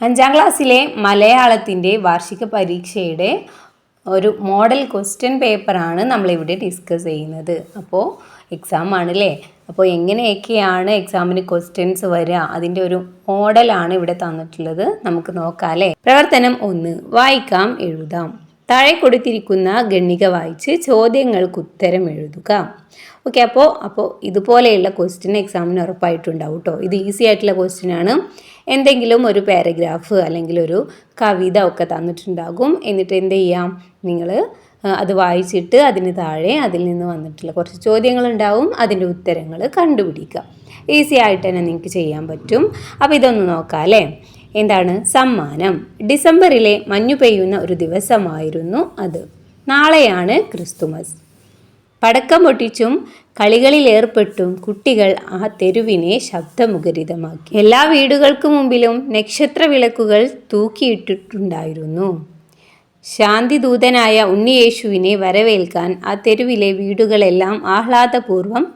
അഞ്ചാം ക്ലാസ്സിലെ മലയാളത്തിന്റെ വാർഷിക പരീക്ഷയുടെ ഒരു മോഡൽ ക്വസ്റ്റ്യൻ പേപ്പറാണ് നമ്മളിവിടെ ഡിസ്കസ് ചെയ്യുന്നത്. അപ്പോൾ എക്സാം ആണല്ലേ? അപ്പോൾ എങ്ങനെയൊക്കെയാണ് എക്സാമിന് ക്വസ്റ്റ്യൻസ് വരിക അതിന്റെ ഒരു മോഡലാണ് ഇവിടെ തന്നിട്ടുള്ളത്. നമുക്ക് നോക്കാം അല്ലേ പ്രവർത്തനം ഒന്ന് വായിക്കാം എഴുതാം. താഴെ കൊടുത്തിരിക്കുന്ന ഗണ്ണിക വായിച്ച് ചോദ്യങ്ങൾക്ക് ഉത്തരം എഴുതുക. ഓക്കെ അപ്പോൾ അപ്പോൾ ഇതുപോലെയുള്ള ക്വസ്റ്റ്യൻ എക്സാമിന് ഉറപ്പായിട്ടുണ്ടാവും കേട്ടോ ഇത് ഈസി ആയിട്ടുള്ള ക്വസ്റ്റ്യൻ ആണ്. എന്തെങ്കിലും ഒരു പാരഗ്രാഫ് അല്ലെങ്കിൽ ഒരു കവിത ഒക്കെ തന്നിട്ടുണ്ടാകും. എന്നിട്ട് എന്ത് ചെയ്യാം? നിങ്ങൾ അത് വായിച്ചിട്ട് അതിന് താഴെ അതിൽ നിന്ന് വന്നിട്ടുള്ള കുറച്ച് ചോദ്യങ്ങളുണ്ടാവും. അതിന്റെ ഉത്തരങ്ങൾ കണ്ടുപിടിക്കുക. ഈസി ആയിട്ട് തന്നെ നിങ്ങൾക്ക് ചെയ്യാൻ പറ്റും. അപ്പോൾ ഇതൊന്ന് നോക്കാം അല്ലേ? എന്താണ്? സമ്മാനം. ഡിസംബറിലെ മഞ്ഞു പെയ്യുന്ന ഒരു ദിവസമായിരുന്നു അത്. നാളെയാണ് ക്രിസ്തുമസ്. പടക്കം പൊട്ടിച്ചും കളികളിലേർപ്പെട്ടും കുട്ടികൾ ആ തെരുവിനെ ശബ്ദമുഖരിതമാക്കി. എല്ലാ വീടുകൾക്ക് മുമ്പിലും നക്ഷത്ര വിളക്കുകൾ തൂക്കിയിട്ടിട്ടുണ്ടായിരുന്നു. ശാന്തിദൂതനായ ഉണ്ണിയേശുവിനെ വരവേൽക്കാൻ ആ തെരുവിലെ വീടുകളെല്ലാം ആഹ്ലാദപൂർവം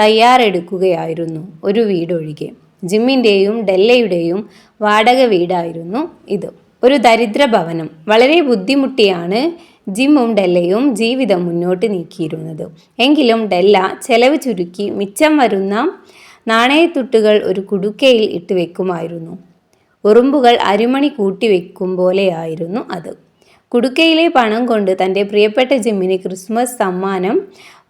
തയ്യാറെടുക്കുകയായിരുന്നു ഒരു വീടൊഴികെ. ജിമ്മിന്റെയും ഡെല്ലയുടെയും വാടക വീടായിരുന്നു ഇത്. ഒരു ദരിദ്ര ഭവനം. വളരെ ബുദ്ധിമുട്ടിയാണ് ജിമ്മും ഡെല്ലയും ജീവിതം മുന്നോട്ട് നീക്കിയിരുന്നത്. എങ്കിലും ഡെല്ല ചെലവ് ചുരുക്കി മിച്ചം വരുന്ന നാണയത്തുട്ടുകൾ ഒരു കുടുക്കയിൽ ഇട്ട് വെക്കുമായിരുന്നു. ഉറുമ്പുകൾ അരിമണി കൂട്ടി വെക്കും പോലെയായിരുന്നു അത്. കുടുക്കയിലെ പണം കൊണ്ട് തന്റെ പ്രിയപ്പെട്ട ജിമ്മിന് ക്രിസ്മസ് സമ്മാനം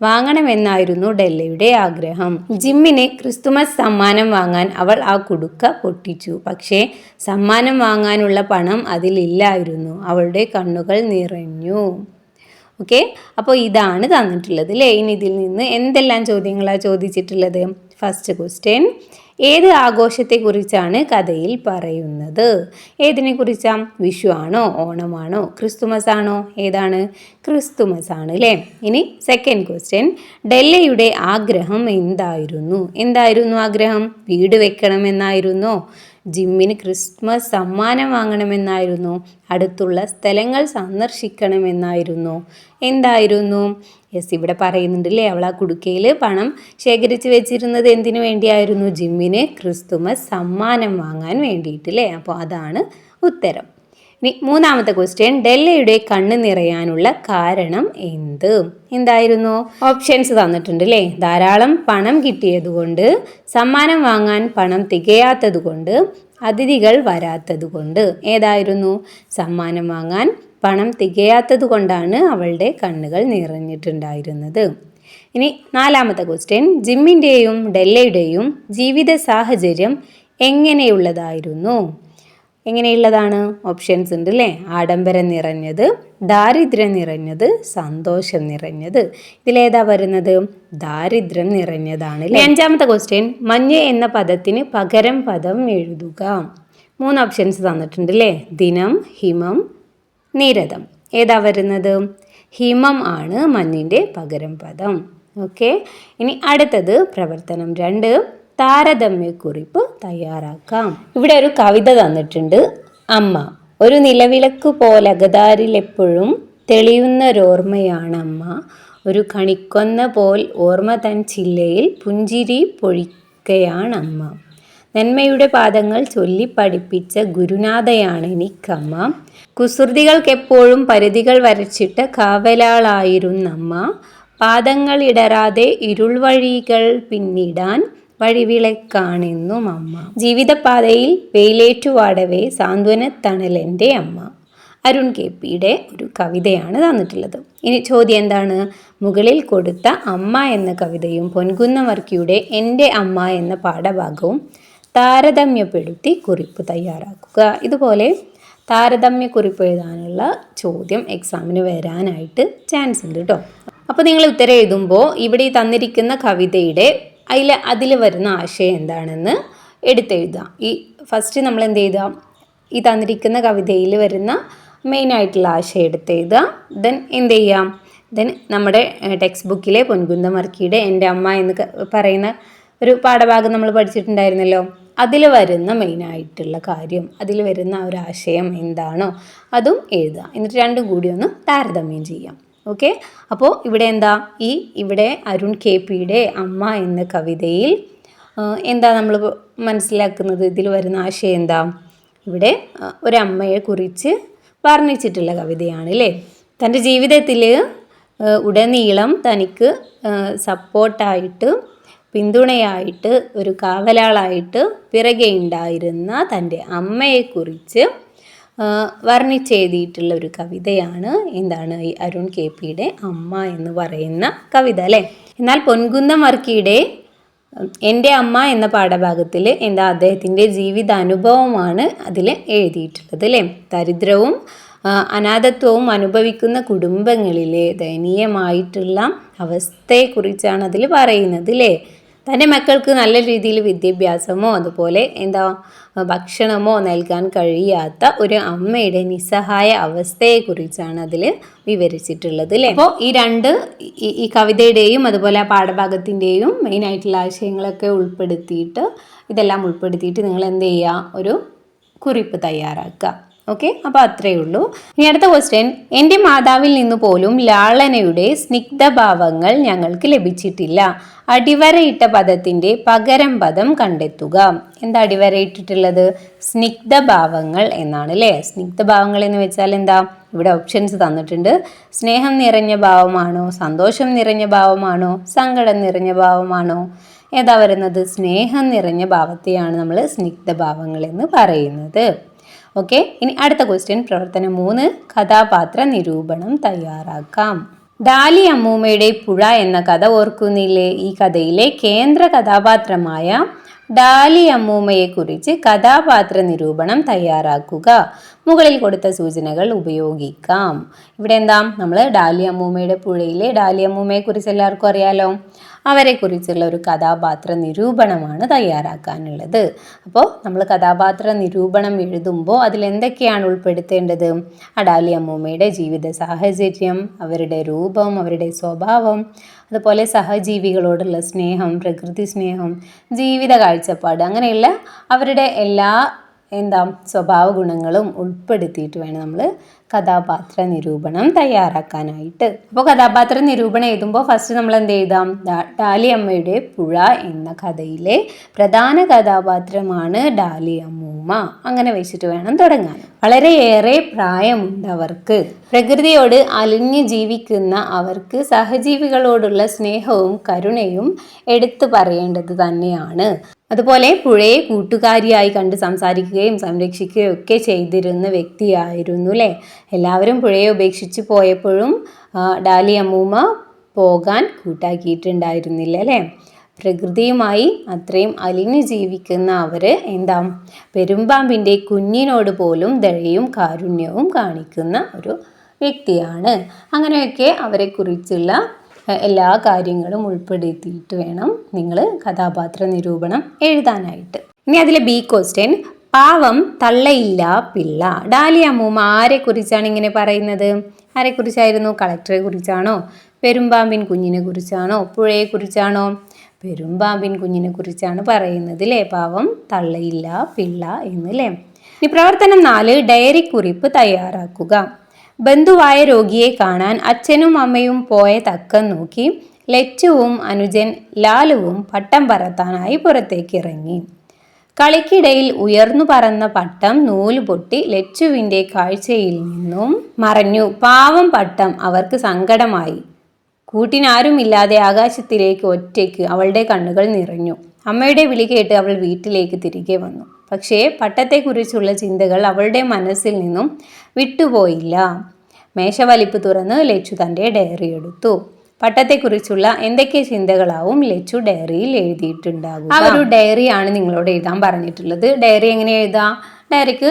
വാങ്ങണമെന്നായിരുന്നു ഡെല്ലയുടെ ആഗ്രഹം. ജിമ്മിന് ക്രിസ്തുമസ് സമ്മാനം വാങ്ങാൻ അവൾ ആ കുടുക്ക പൊട്ടിച്ചു. പക്ഷേ സമ്മാനം വാങ്ങാനുള്ള പണം അതിലില്ലായിരുന്നു. അവളുടെ കണ്ണുകൾ നിറഞ്ഞു. ഓക്കെ? അപ്പോൾ ഇതാണ് തന്നിട്ടുള്ളത് അല്ലേ ഇനി ഇതിൽ നിന്ന് എന്തെല്ലാം ചോദ്യങ്ങളാണ് ചോദിച്ചിട്ടുള്ളത്? ഫസ്റ്റ് ക്വസ്റ്റ്യൻ ഏത് ആഘോഷത്തെക്കുറിച്ചാണ് കഥയിൽ പറയുന്നത്? ഏതിനെ കുറിച്ചാണ് വിഷു ആണോ ഓണമാണോ? ക്രിസ്തുമസ് ആണോ ഏതാണ്? ക്രിസ്തുമസ് ആണ് അല്ലേ ഇനി സെക്കൻഡ് ക്വസ്റ്റ്യൻ ഡെല്ലയുടെ ആഗ്രഹം എന്തായിരുന്നു? എന്തായിരുന്നു ആഗ്രഹം? വീട് വെക്കണമെന്നായിരുന്നോ? ജിമ്മിന് ക്രിസ്മസ് സമ്മാനം വാങ്ങണമെന്നായിരുന്നു? അടുത്തുള്ള സ്ഥലങ്ങൾ സന്ദർശിക്കണമെന്നായിരുന്നു? എന്തായിരുന്നു? യെസ് ഇവിടെ പറയുന്നുണ്ടല്ലേ അവൾ ആ കുടുക്കയിൽ പണം ശേഖരിച്ച് വെച്ചിരുന്നത് എന്തിനു വേണ്ടിയായിരുന്നു? ജിമ്മിന് ക്രിസ്തുമസ് സമ്മാനം വാങ്ങാൻ വേണ്ടിയിട്ടില്ലേ? അപ്പോൾ അതാണ് ഉത്തരം. ഇനി മൂന്നാമത്തെ ക്വസ്റ്റ്യൻ ഡെല്ലയുടെ കണ്ണ് നിറയാനുള്ള കാരണം എന്ത്? എന്തായിരുന്നു? ഓപ്ഷൻസ് തന്നിട്ടുണ്ട് അല്ലേ ധാരാളം പണം കിട്ടിയതുകൊണ്ട് സമ്മാനം വാങ്ങാൻ പണം തികയാത്തതുകൊണ്ട് അതിഥികൾ വരാത്തതുകൊണ്ട്. ഏതായിരുന്നു? സമ്മാനം വാങ്ങാൻ പണം തികയാത്തത് കൊണ്ടാണ് അവളുടെ കണ്ണുകൾ നിറഞ്ഞിട്ടുണ്ടായിരുന്നത്. ഇനി നാലാമത്തെ ക്വസ്റ്റ്യൻ ജിമ്മിന്റെയും ഡെല്ലയുടെയും ജീവിത സാഹചര്യം എങ്ങനെയുള്ളതായിരുന്നു? എങ്ങനെയുള്ളതാണ്? ഓപ്ഷൻസ് ഉണ്ട് അല്ലേ ആഡംബരം നിറഞ്ഞത് ദാരിദ്ര്യം നിറഞ്ഞത് സന്തോഷം നിറഞ്ഞത്. ഇതിലേതാ വരുന്നത്? ദാരിദ്ര്യം നിറഞ്ഞതാണ് അഞ്ചാമത്തെ ക്വസ്റ്റ്യൻ മഞ്ഞ് എന്ന പദത്തിന് പകരം പദം എഴുതുക. മൂന്ന് ഓപ്ഷൻസ് തന്നിട്ടുണ്ട് അല്ലേ? ദിനം ഹിമം നീരദം ഏതാ വരുന്നത്? ഹിമം ആണ് മഞ്ഞിന്റെ പകരം പദം. ഓക്കെ. ഇനി അടുത്തത് പ്രവർത്തനം രണ്ട്. താരതമ്യക്കുറിപ്പ് തയ്യാറാക്കാം. ഇവിടെ ഒരു കവിത തന്നിട്ടുണ്ട്. അമ്മ ഒരു നിലവിളക്ക് പോലെ അകതാരിലെപ്പോഴും അമ്മ. ഒരു കണിക്കൊന്ന പോൽ ഓർമ്മ തൻ ചില്ലയിൽ പുഞ്ചിരി പൊഴിക്കുകയാണ് അമ്മ. നന്മയുടെ പാദങ്ങൾ ചൊല്ലി പഠിപ്പിച്ച ഗുരുനാഥയാണ് എനിക്കമ്മ കുസൃതികൾക്കെപ്പോഴും പരിധികൾ വരച്ചിട്ട കാവലാളായിരുന്നമ്മ. പാദങ്ങൾ ഇടരാതെ ഇരുൾ വഴികൾ പിന്നിടാൻ വഴിവിളക്കാണെന്നും അമ്മ. ജീവിതപാതയിൽ വെയിലേറ്റുവാടവേ സാന്ത്വന തണലെന്റെ അമ്മ. അരുൺ കെ പിയുടെ ഒരു കവിതയാണ് തന്നിട്ടുള്ളത്. ഇനി ചോദ്യം എന്താണ്? മുകളിൽ കൊടുത്ത അമ്മ എന്ന കവിതയും പൊൻകുന്നവർക്കിയുടെ എന്റെ അമ്മ എന്ന പാഠഭാഗവും താരതമ്യപ്പെടുത്തി കുറിപ്പ് തയ്യാറാക്കുക. ഇതുപോലെ താരതമ്യ കുറിപ്പ് എഴുതാനുള്ള ചോദ്യം എക്സാമിന് വരാനായിട്ട് ചാൻസ് ഉണ്ട് കേട്ടോ അപ്പോൾ നിങ്ങൾ ഉത്തരം എഴുതുമ്പോൾ ഇവിടെ ഈ തന്നിരിക്കുന്ന കവിതയുടെ അതിൽ അതിൽ വരുന്ന ആശയം എന്താണെന്ന് എടുത്തെഴുതാം ഈ ഫസ്റ്റ് നമ്മൾ എന്ത് ചെയ്യുക ഈ തന്നിരിക്കുന്ന കവിതയിൽ വരുന്ന മെയിൻ ആയിട്ടുള്ള ആശയം എടുത്തെഴുതുക. ദെൻ എന്ത് ചെയ്യാം? ദെൻ നമ്മുടെ ടെക്സ്റ്റ് ബുക്കിലെ പൊൻകുന്ത മർക്കിയുടെ എന്റെ അമ്മ എന്ന് പറയുന്ന ഒരു പാഠഭാഗം നമ്മൾ പഠിച്ചിട്ടുണ്ടായിരുന്നല്ലോ. അതിൽ വരുന്ന മെയിനായിട്ടുള്ള കാര്യം അതിൽ വരുന്ന ഒരു ആശയം എന്താണോ അതും എഴുതുക. എന്നിട്ട് രണ്ടും കൂടി ഒന്ന് താരതമ്യം ചെയ്യാം. ഓക്കെ അപ്പോൾ ഇവിടെ എന്താ? ഈ ഇവിടെ അരുൺ കെ പിയുടെ അമ്മ എന്ന കവിതയിൽ എന്താ നമ്മൾ മനസ്സിലാക്കുന്നത്? ഇതിൽ വരുന്ന ആശയം എന്താ? ഇവിടെ ഒരമ്മയെക്കുറിച്ച് ഒരമ്മയെ കുറിച്ച് വർണിച്ചിട്ടുള്ള കവിതയാണ് അല്ലേ തന്റെ ജീവിതത്തിൽ ഉടനീളം തനിക്ക് സപ്പോർട്ടായിട്ട് പിന്തുണയായിട്ട് ഒരു കാവലാളായിട്ട് പിറകെ ഉണ്ടായിരുന്ന തന്റെ അമ്മയെക്കുറിച്ച് വർണിച്ചെഴുതിയിട്ടുള്ള ഒരു കവിതയാണ് എന്താണ് ഈ അരുൺ കെ പിയുടെ അമ്മ എന്ന് പറയുന്ന കവിത അല്ലേ? എന്നാൽ പൊൻകുന്നം വർക്കിയുടെ എന്റെ അമ്മ എന്ന പാഠഭാഗത്തിൽ എന്താ അദ്ദേഹത്തിന്റെ ജീവിതാനുഭവമാണ് അതിൽ എഴുതിയിട്ടുള്ളത് അല്ലേ? ദരിദ്രവും അനാഥത്വവും അനുഭവിക്കുന്ന കുടുംബങ്ങളിലെ ദയനീയമായിട്ടുള്ള അവസ്ഥയെക്കുറിച്ചാണ് അതിൽ പറയുന്നത് അല്ലേ? തന്റെ മക്കൾക്ക് നല്ല രീതിയിൽ വിദ്യാഭ്യാസമോ അതുപോലെ എന്താ ഭക്ഷണമോ നൽകാൻ കഴിയാത്ത ഒരു അമ്മയുടെ നിസ്സഹായ അവസ്ഥയെക്കുറിച്ചാണ് അതിൽ വിവരിച്ചിട്ടുള്ളത് അല്ലേ? അപ്പോൾ ഈ രണ്ട് ഈ കവിതയുടെയും അതുപോലെ ആ പാഠഭാഗത്തിന്റെയും മെയിൻ ആയിട്ടുള്ള ആശയങ്ങളൊക്കെ ഉൾപ്പെടുത്തിയിട്ട് ഇതെല്ലാം ഉൾപ്പെടുത്തിയിട്ട് നിങ്ങൾ എന്ത് ചെയ്യുക? ഒരു കുറിപ്പ് തയ്യാറാക്കുക. ഓക്കെ അപ്പോൾ അത്രയേ ഉള്ളൂ. ഇനി അടുത്ത ക്വസ്റ്റ്യൻ എന്റെ മാതാവിൽ നിന്ന് പോലും ലാളനയുടെ സ്നിഗ്ധഭാവങ്ങൾ ഞങ്ങൾക്ക് ലഭിച്ചിട്ടില്ല. അടിവരയിട്ട പദത്തിന്റെ പകരം പദം കണ്ടെത്തുക. എന്താ അടിവരയിട്ടിട്ടുള്ളത്? സ്നിഗ്ധഭാവങ്ങൾ എന്നാണ് അല്ലേ സ്നിഗ്ധഭാവങ്ങൾ എന്ന് വെച്ചാൽ എന്താ? ഇവിടെ ഓപ്ഷൻസ് തന്നിട്ടുണ്ട്. സ്നേഹം നിറഞ്ഞ ഭാവമാണോ? സന്തോഷം നിറഞ്ഞ ഭാവമാണോ? സങ്കടം നിറഞ്ഞ ഭാവമാണോ? ഏതാ വരുന്നത്? സ്നേഹം നിറഞ്ഞ ഭാവത്തെയാണ് നമ്മൾ സ്നിഗ്ധ ഭാവങ്ങൾ എന്ന് പറയുന്നത്. ഓക്കെ ഇനി അടുത്ത ക്വസ്റ്റ്യൻ പ്രവർത്തനം മൂന്ന് കഥാപാത്ര നിരൂപണം തയ്യാറാക്കാം. ഡാലി അമ്മൂമ്മയുടെ പുഴ എന്ന കഥ ഓർക്കുന്നില്ലേ? ഈ കഥയിലെ കേന്ദ്ര കഥാപാത്രമായ ഡാലി അമ്മൂമ്മയെക്കുറിച്ച് കഥാപാത്ര നിരൂപണം തയ്യാറാക്കുക. മുകളിൽ കൊടുത്ത സൂചനകൾ ഉപയോഗിക്കാം. ഇവിടെ എന്താ? നമ്മൾ ഡാലി അമ്മൂമ്മയുടെ പുഴയിലെ ഡാലി അമ്മൂമ്മയെക്കുറിച്ച് എല്ലാവർക്കും അറിയാലോ. അവരെക്കുറിച്ചുള്ള ഒരു കഥാപാത്ര നിരൂപണമാണ് തയ്യാറാക്കാനുള്ളത്. അപ്പോൾ നമ്മൾ കഥാപാത്ര നിരൂപണം എഴുതുമ്പോൾ അതിൽ എന്തൊക്കെയാണ് ഉൾപ്പെടുത്തേണ്ടത്? അഡാലി അമ്മൂമ്മയുടെ ജീവിത സാഹചര്യം അവരുടെ രൂപം അവരുടെ സ്വഭാവം അതുപോലെ സഹജീവികളോടുള്ള സ്നേഹം പ്രകൃതി സ്നേഹം ജീവിത കാഴ്ചപ്പാട് അങ്ങനെയുള്ള അവരുടെ എല്ലാ എന്താ സ്വഭാവ ഗുണങ്ങളും ഉൾപ്പെടുത്തിയിട്ട് വേണം നമ്മൾ കഥാപാത്ര നിരൂപണം തയ്യാറാക്കാനായിട്ട്. അപ്പോൾ കഥാപാത്ര നിരൂപണം എഴുതുമ്പോൾ ഫസ്റ്റ് നമ്മൾ എന്ത് എഴുതാം ഡാലി അമ്മയുടെ പുഴ എന്ന കഥയിലെ പ്രധാന കഥാപാത്രമാണ് ഡാലി അമ്മൂമ്മ അങ്ങനെ വെച്ചിട്ട് വേണം തുടങ്ങാൻ. വളരെയേറെ പ്രായമുണ്ട് അവർക്ക് പ്രകൃതിയോട് അലിഞ്ഞു ജീവിക്കുന്ന അവർക്ക് സഹജീവികളോടുള്ള സ്നേഹവും കരുണയും എടുത്തു പറയേണ്ടത് തന്നെയാണ്. അതുപോലെ പുഴയെ കൂട്ടുകാരിയായി കണ്ട് സംസാരിക്കുകയും സംരക്ഷിക്കുകയും ഒക്കെ ചെയ്തിരുന്ന വ്യക്തിയായിരുന്നു അല്ലേ എല്ലാവരും പുഴയെ ഉപേക്ഷിച്ച് പോയപ്പോഴും ഡാലി അമ്മൂമ്മ പോകാൻ കൂട്ടാക്കിയിട്ടുണ്ടായിരുന്നില്ല അല്ലേ പ്രകൃതിയുമായി അത്രയും അലിഞ്ഞു ജീവിക്കുന്ന അവർ എന്താ? പെരുമ്പാമ്പിന്റെ കുഞ്ഞിനോട് പോലും ദയയും കാരുണ്യവും കാണിക്കുന്ന ഒരു വ്യക്തിയാണ്. അങ്ങനെയൊക്കെ അവരെക്കുറിച്ചുള്ള എല്ലാ കാര്യങ്ങളും ഉൾപ്പെടുത്തിയിട്ട് വേണം നിങ്ങൾ കഥാപാത്ര നിരൂപണം എഴുതാനായിട്ട്. ഇനി അതിലെ ബി ക്വസ്റ്റ്യൻ പാവം തള്ളയില്ല പിള്ള. ഡാലി അമ്മൂമ്മ ആരെക്കുറിച്ചാണ് ഇങ്ങനെ പറയുന്നത്? ആരെക്കുറിച്ചായിരുന്നു കളക്ടറെ കുറിച്ചാണോ? പെരുമ്പാമ്പിൻ കുഞ്ഞിനെ കുറിച്ചാണോ? പുഴയെക്കുറിച്ചാണോ പെരുമ്പാമ്പിൻ കുഞ്ഞിനെ കുറിച്ചാണ് പറയുന്നത് അല്ലേ പാവം തള്ളയില്ല പിള്ള എന്ന് അല്ലേ ഇനി പ്രവർത്തനം നാല് ഡയറി കുറിപ്പ് തയ്യാറാക്കുക. ബന്ധുവായ രോഗിയെ കാണാൻ അച്ഛനും അമ്മയും പോയ തക്കം നോക്കി ലച്ചുവും അനുജൻ ലാലുവും പട്ടം പറത്താനായി പുറത്തേക്ക് ഇറങ്ങി കളിക്കിടയിൽ ഉയർന്നു പറന്ന പട്ടം നൂൽ പൊട്ടി ലച്ചുവിന്റെ കാഴ്ചയിൽ നിന്നും മറഞ്ഞു. പാവം പട്ടം അവർക്ക് സങ്കടമായി. കൂട്ടിനാരുമില്ലാതെ ആകാശത്തിലേക്ക് ഒറ്റയ്ക്ക് അവളുടെ കണ്ണുകൾ നിറഞ്ഞു. അമ്മയുടെ വിളി കേട്ട് അവൾ വീട്ടിലേക്ക് തിരികെ വന്നു. പക്ഷേ പട്ടത്തെക്കുറിച്ചുള്ള ചിന്തകൾ അവളുടെ മനസ്സിൽ നിന്നും വിട്ടുപോയില്ല. മേശവലിപ്പ് തുറന്ന് ലച്ചു തന്റെ ഡയറി എടുത്തു. പട്ടത്തെക്കുറിച്ചുള്ള എന്തൊക്കെ ചിന്തകളാവും ലച്ചു ഡയറിയിൽ എഴുതിയിട്ടുണ്ടാകും ആ ഒരു ഡയറിയാണ് നിങ്ങളോട് എഴുതാൻ പറഞ്ഞിട്ടുള്ളത്. ഡയറി എങ്ങനെ എഴുതാം? ഡയറിക്ക്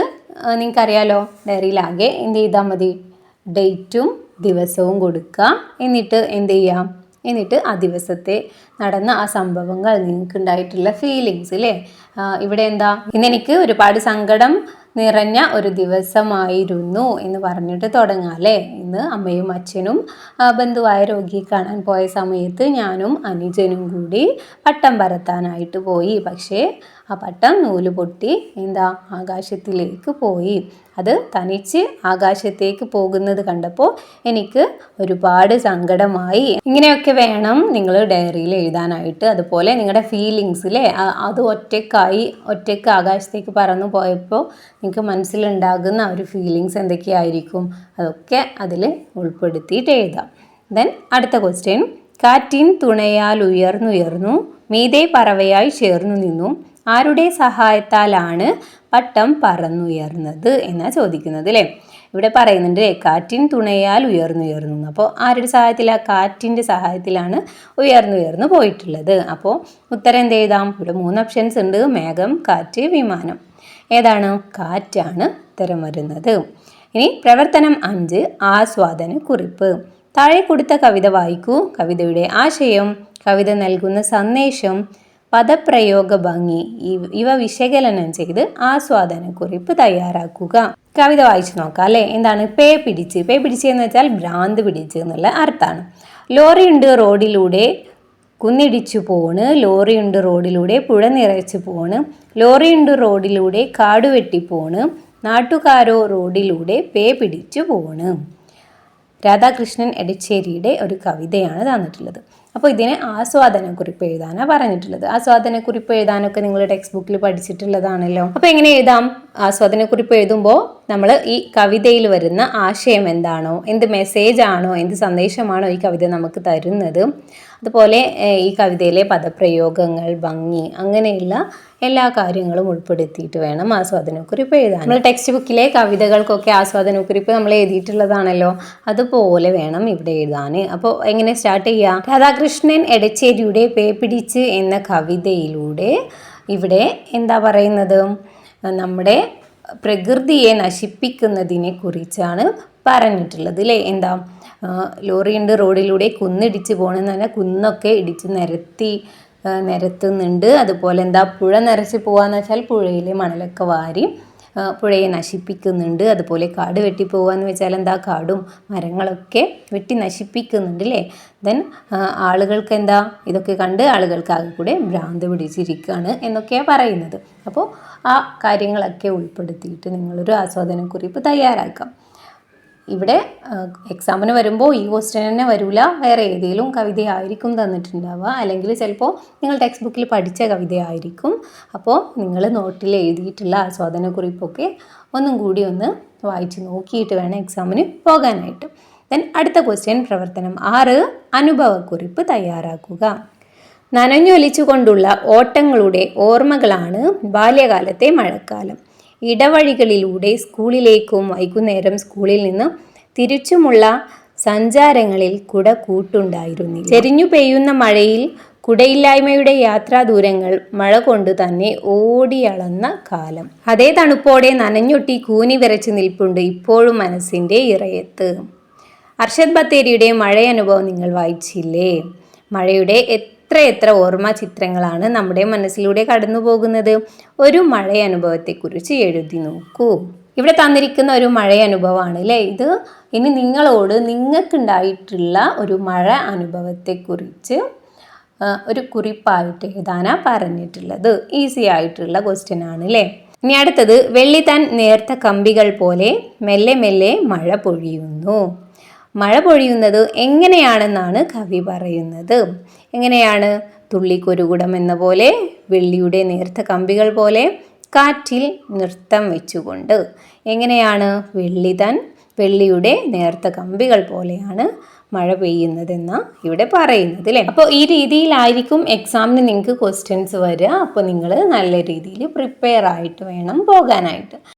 നിങ്ങൾക്കറിയാലോ? ഡയറിയിലാകെ എന്ത് ചെയ്താൽ മതി? ഡേറ്റും ദിവസവും കൊടുക്കുക എന്നിട്ട് എന്ത് ചെയ്യാം? എന്നിട്ട് ആ ദിവസത്തെ നടന്ന ആ സംഭവങ്ങൾ നിങ്ങൾക്ക് ഉണ്ടായിട്ടുള്ള ഫീലിങ്സ് അല്ലേ ഇവിടെ എന്താ? ഇന്നെനിക്ക് ഒരുപാട് സങ്കടം നിറഞ്ഞ ഒരു ദിവസമായിരുന്നു എന്ന് പറഞ്ഞിട്ട് തുടങ്ങാം അല്ലേ? ഇന്ന് അമ്മയും അച്ഛനും ബന്ധുവായ രോഗിയെ കാണാൻ പോയ സമയത്ത് ഞാനും അനുജനും കൂടി പട്ടം പരത്താനായിട്ട് പോയി. പക്ഷേ ആ പട്ടം നൂൽ പൊട്ടി എന്താ ആകാശത്തിലേക്ക് പോയി. അത് തനിച്ച് ആകാശത്തേക്ക് പോകുന്നത് കണ്ടപ്പോൾ എനിക്ക് ഒരുപാട് സങ്കടമായി. ഇങ്ങനെയൊക്കെ വേണം നിങ്ങൾ ഡയറിയിൽ എഴുതാനായിട്ട്. അതുപോലെ നിങ്ങളുടെ ഫീലിങ്സിലെ അത് ഒറ്റക്കായി ഒറ്റയ്ക്ക് ആകാശത്തേക്ക് പറന്നു പോയപ്പോൾ നിങ്ങൾക്ക് മനസ്സിലുണ്ടാകുന്ന ഒരു ഫീലിങ്സ് എന്തൊക്കെയായിരിക്കും? അതൊക്കെ അതിൽ ഉൾപ്പെടുത്തിയിട്ട് എഴുതാം. ദെൻ അടുത്ത ക്വസ്റ്റ്യൻ കാറ്റിൻ തുണയാൽ ഉയർന്നുയർന്നു മീതെ പറവയായി ചേർന്നു നിന്നു. ആരുടെ സഹായത്താലാണ് പട്ടം പറന്നുയർന്നത് എന്നാ ചോദിക്കുന്നത് അല്ലേ ഇവിടെ പറയുന്നുണ്ട് കാറ്റിൻ തുണയാൽ ഉയർന്നുയർന്നു. അപ്പോൾ ആരുടെ സഹായത്തിലാണ് കാറ്റിന്റെ സഹായത്തിലാണ് ഉയർന്നുയർന്നു പോയിട്ടുള്ളത്. അപ്പോൾ ഉത്തരം എന്ത് എഴുതാം? ഇവിടെ മൂന്ന് ഓപ്ഷൻസ് ഉണ്ട്. മേഘം കാറ്റ് വിമാനം. ഏതാണ്? കാറ്റാണ് ഉത്തരം വരുന്നത്. ഇനി പ്രവർത്തനം അഞ്ച് ആസ്വാദന കുറിപ്പ് താഴെ കൊടുത്ത കവിത വായിക്കൂ. കവിതയുടെ ആശയം കവിത നൽകുന്ന സന്ദേശം പദപ്രയോഗ ഭംഗി ഇവ വിശകലനം ചെയ്ത് ആസ്വാദനക്കുറിപ്പ് തയ്യാറാക്കുക. കവിത വായിച്ചു നോക്കാം അല്ലേ? എന്താണ്? പേ പിടിച്ച്. പേ പിടിച്ച് എന്ന് വെച്ചാൽ ഭ്രാന്ത് പിടിച്ച് എന്നുള്ള അർത്ഥമാണ്. ലോറിയുണ്ട് റോഡിലൂടെ കുന്നിടിച്ചു പോണ്. ലോറിയുണ്ട് റോഡിലൂടെ പുഴ നിറച്ചു പോണ്. ലോറിയുണ്ട് റോഡിലൂടെ കാടുവെട്ടി പോണ്. നാട്ടുകാരോ റോഡിലൂടെ പേ പിടിച്ചു പോണ്. രാധാകൃഷ്ണൻ എടച്ചേരിയുടെ ഒരു കവിതയാണ് തന്നിട്ടുള്ളത്. അപ്പോൾ ഇതിനെ ആസ്വാദനക്കുറിപ്പ് എഴുതാനാണ് പറഞ്ഞിട്ടുള്ളത്. ആസ്വാദനക്കുറിപ്പ് എഴുതാനൊക്കെ നിങ്ങൾ ടെക്സ്റ്റ് ബുക്കിൽ പഠിച്ചിട്ടുള്ളതാണല്ലോ. അപ്പോൾ എങ്ങനെ എഴുതാം? ആസ്വാദനക്കുറിപ്പ് എഴുതുമ്പോൾ നമ്മൾ ഈ കവിതയിൽ വരുന്ന ആശയം എന്താണോ എന്ത് മെസ്സേജ് ആണോ എന്ത് സന്ദേശമാണോ ഈ കവിത നമുക്ക് തരുന്നത്. അതുപോലെ ഈ കവിതയിലെ പദപ്രയോഗങ്ങൾ ഭംഗി അങ്ങനെയുള്ള എല്ലാ കാര്യങ്ങളും ഉൾപ്പെടുത്തിയിട്ട് വേണം ആസ്വാദനക്കുറിപ്പ് എഴുതാൻ. നമ്മൾ ടെക്സ്റ്റ് ബുക്കിലെ കവിതകൾക്കൊക്കെ ആസ്വാദനക്കുറിപ്പ് നമ്മൾ എഴുതിയിട്ടുള്ളതാണല്ലോ അതുപോലെ വേണം ഇവിടെ എഴുതാൻ അപ്പോൾ എങ്ങനെ സ്റ്റാർട്ട് ചെയ്യാം? രാധാകൃഷ്ണൻ എടച്ചേരിയുടെ പേപിടിച്ച് എന്ന കവിതയിലൂടെ ഇവിടെ എന്താ പറയുന്നത്? നമ്മുടെ പ്രകൃതിയെ നശിപ്പിക്കുന്നതിനെ കുറിച്ചാണ് പറഞ്ഞിട്ടുള്ളത് അല്ലേ എന്താ ലോറിയുണ്ട് റോഡിലൂടെ കുന്നിടിച്ച് പോകണമെന്ന് പറഞ്ഞാൽ കുന്നൊക്കെ ഇടിച്ച് നിരത്തി നിരത്തുന്നുണ്ട്. അതുപോലെ എന്താ പുഴ നിറച്ച് പോകാന്ന് വെച്ചാൽ പുഴയിലെ മണലൊക്കെ വാരി പുഴയെ നശിപ്പിക്കുന്നുണ്ട്. അതുപോലെ കാട് വെട്ടി പോകാന്ന് വെച്ചാൽ എന്താ? കാടും മരങ്ങളൊക്കെ വെട്ടി നശിപ്പിക്കുന്നുണ്ട് അല്ലേ ദെൻ ആളുകൾക്ക് എന്താ? ഇതൊക്കെ കണ്ട് ആളുകൾക്ക് ആകെ കൂടെ ഭ്രാന്ത് പിടിച്ചിരിക്കുകയാണ് എന്നൊക്കെയാണ് പറയുന്നത്. അപ്പോൾ ആ കാര്യങ്ങളൊക്കെ ഉൾപ്പെടുത്തിയിട്ട് നിങ്ങളൊരു ആസ്വാദനക്കുറിപ്പ് തയ്യാറാക്കാം. ഇവിടെ എക്സാമിന് വരുമ്പോൾ ഈ ക്വസ്റ്റ്യൻ തന്നെ വരില്ല വേറെ ഏതെങ്കിലും കവിതയായിരിക്കും തന്നിട്ടുണ്ടാവുക. അല്ലെങ്കിൽ ചിലപ്പോൾ നിങ്ങൾ ടെക്സ്റ്റ് ബുക്കിൽ പഠിച്ച കവിതയായിരിക്കും. അപ്പോൾ നിങ്ങൾ നോട്ടിൽ എഴുതിയിട്ടുള്ള ആസ്വാദനക്കുറിപ്പൊക്കെ ഒന്നും കൂടി ഒന്ന് വായിച്ച് നോക്കിയിട്ട് വേണം എക്സാമിന് പോകാനായിട്ട്. ദെൻ അടുത്ത ക്വസ്റ്റ്യൻ പ്രവർത്തനം ആറ് അനുഭവക്കുറിപ്പ് തയ്യാറാക്കുക. നനഞ്ഞൊലിച്ചുകൊണ്ടുള്ള ഓട്ടങ്ങളുടെ ഓർമ്മകളാണ് ബാല്യകാലത്തെ മഴക്കാലം. ഇടവഴികളിലൂടെ സ്കൂളിലേക്കും വൈകുന്നേരം സ്കൂളിൽ നിന്ന് തിരിച്ചുമുള്ള സഞ്ചാരങ്ങളിൽ കുട കൂട്ടുണ്ടായിരുന്നു ചെരിഞ്ഞു പെയ്യുന്ന മഴയിൽ കുടയില്ലായ്മയുടെ യാത്രാ ദൂരങ്ങൾ മഴ കൊണ്ട് തന്നെ ഓടിയളന്ന കാലം. അതേ തണുപ്പോടെ നനഞ്ഞൊട്ടി കൂനി വിറച്ച് നിൽപ്പുണ്ട് ഇപ്പോഴും മനസ്സിന്റെ ഇറയത്ത്. അർഷദ് ബത്തേരിയുടെ മഴയനുഭവം നിങ്ങൾ വായിച്ചില്ലേ? മഴയുടെ എത്ര എത്ര ഓർമ്മ ചിത്രങ്ങളാണ് നമ്മുടെ മനസ്സിലൂടെ കടന്നു പോകുന്നത് ഒരു മഴ അനുഭവത്തെക്കുറിച്ച് എഴുതി നോക്കൂ. ഇവിടെ തന്നിരിക്കുന്ന ഒരു മഴ അനുഭവമാണ് അല്ലേ ഇത്? ഇനി നിങ്ങളോട് നിങ്ങൾക്കുണ്ടായിട്ടുള്ള ഒരു മഴ അനുഭവത്തെക്കുറിച്ച് ഒരു കുറിപ്പായിട്ട് എഴുതാനാണ് പറഞ്ഞിട്ടുള്ളത്? ഈസി ആയിട്ടുള്ള ക്വസ്റ്റ്യൻ ആണ് അല്ലേ? ഇനി അടുത്തത് വെള്ളി താൻ നേർത്ത കമ്പികൾ പോലെ മെല്ലെ മെല്ലെ മഴ പൊഴിയുന്നു. മഴ പൊഴിയുന്നത് എങ്ങനെയാണെന്നാണ് കവി പറയുന്നത്. എങ്ങനെയാണ് തുള്ളിക്കൊരുകുടം എന്ന പോലെ വെള്ളിയുടെ നേർത്ത കമ്പികൾ പോലെ കാറ്റിൽ നൃത്തം വെച്ചുകൊണ്ട്. എങ്ങനെയാണ് വെള്ളി തൻ വെള്ളിയുടെ നേർത്ത കമ്പികൾ പോലെയാണ് മഴ പെയ്യുന്നതെന്ന് ഇവിടെ പറയുന്നത് അല്ലേ അപ്പോൾ ഈ രീതിയിലായിരിക്കും എക്സാമിന് നിങ്ങൾക്ക് ക്വസ്റ്റ്യൻസ് വരിക. അപ്പോൾ നിങ്ങൾ നല്ല രീതിയിൽ പ്രിപ്പയർ ആയിട്ട് വേണം പോകാനായിട്ട്.